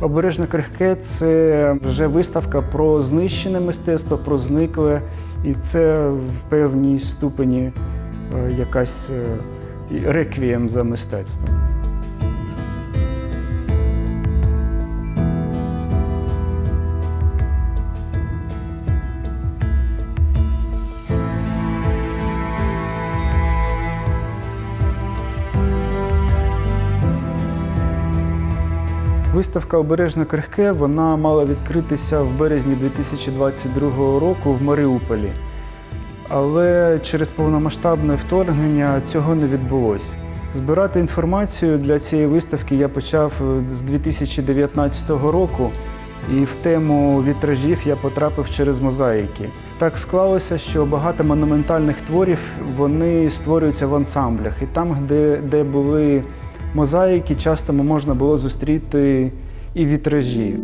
Обережно крихке це вже виставка про знищене мистецтво, про зникле, і це в певній ступені е, якась е, реквієм за мистецтвом. Виставка Обережно крихке вона мала відкритися в березні 2022 року в Маріуполі. Але через повномасштабне вторгнення цього не відбулося. Збирати інформацію для цієї виставки я почав з 2019 року, і в тему вітражів я потрапив через мозаїки. Так склалося, що багато монументальних творів вони створюються в ансамблях, і там, де, де були мозаїки, часто можна було зустріти і вітражі.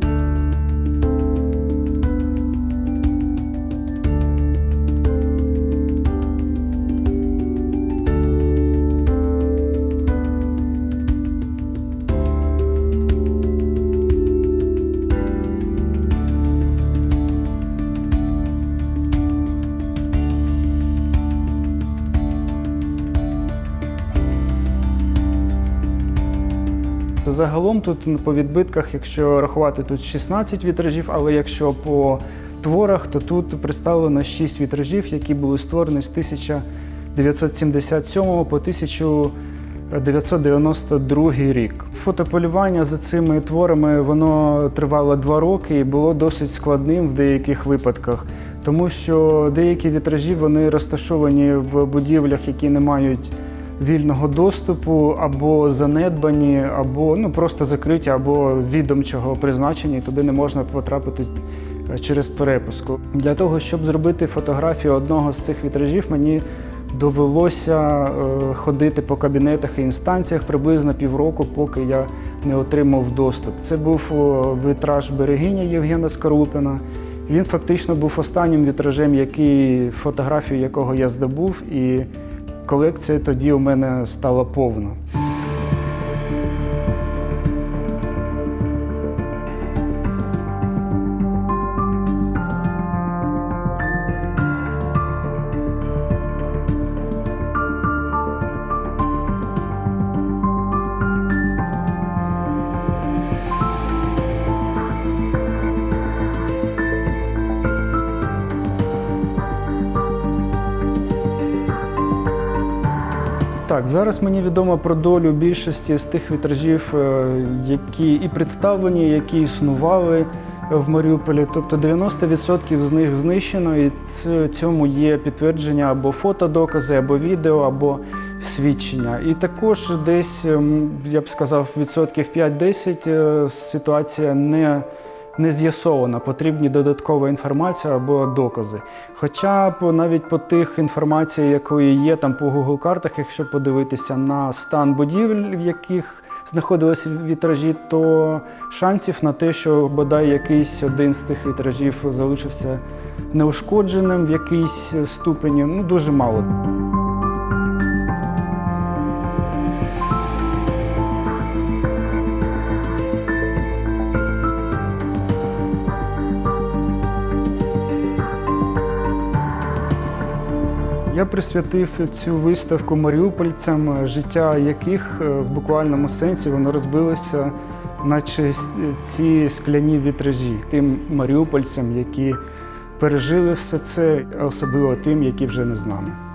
То загалом тут по відбитках, якщо рахувати, тут 16 вітражів, але якщо по творах, то тут представлено 6 вітражів, які були створені з 1977 по 1992 рік. Фотополювання за цими творами воно тривало два роки і було досить складним в деяких випадках, тому що деякі вітражі вони розташовані в будівлях, які не мають вільного доступу, або занедбані, або ну просто закриті, або відомчого призначення, і туди не можна потрапити е, через перепуску. Для того, щоб зробити фотографію одного з цих вітражів, мені довелося е, ходити по кабінетах і інстанціях приблизно півроку, поки я не отримав доступ. Це був вітраж берегиня Євгена Скорлупіна. Він фактично був останнім вітражем, який, фотографію якого я здобув, і колекція тоді у мене стала повна. Так, зараз мені відомо про долю більшості з тих вітражів, е, які і представлені, які існували в Маріуполі. Тобто 90% з них знищено, і цьому є підтвердження або фотодокази, або відео, або свідчення. І також десь, ем, я б сказав, відсотків 5-10 е, ситуація не не з'ясована, потрібні додаткова інформація або докази. Хоча по навіть по тих інформації, якої є там по Google картах, якщо подивитися на стан будівель, в яких знаходилися вітражі, то шансів на те, що бодай якийсь один з цих вітражів залишився неушкодженим в якійсь ступені, ну дуже мало. Я присвятив цю виставку маріупольцям, життя яких е, в буквальному сенсі воно розбилося, наче ці скляні вітражі, тим маріупольцям, які пережили все це, особливо тим, які вже не з нами.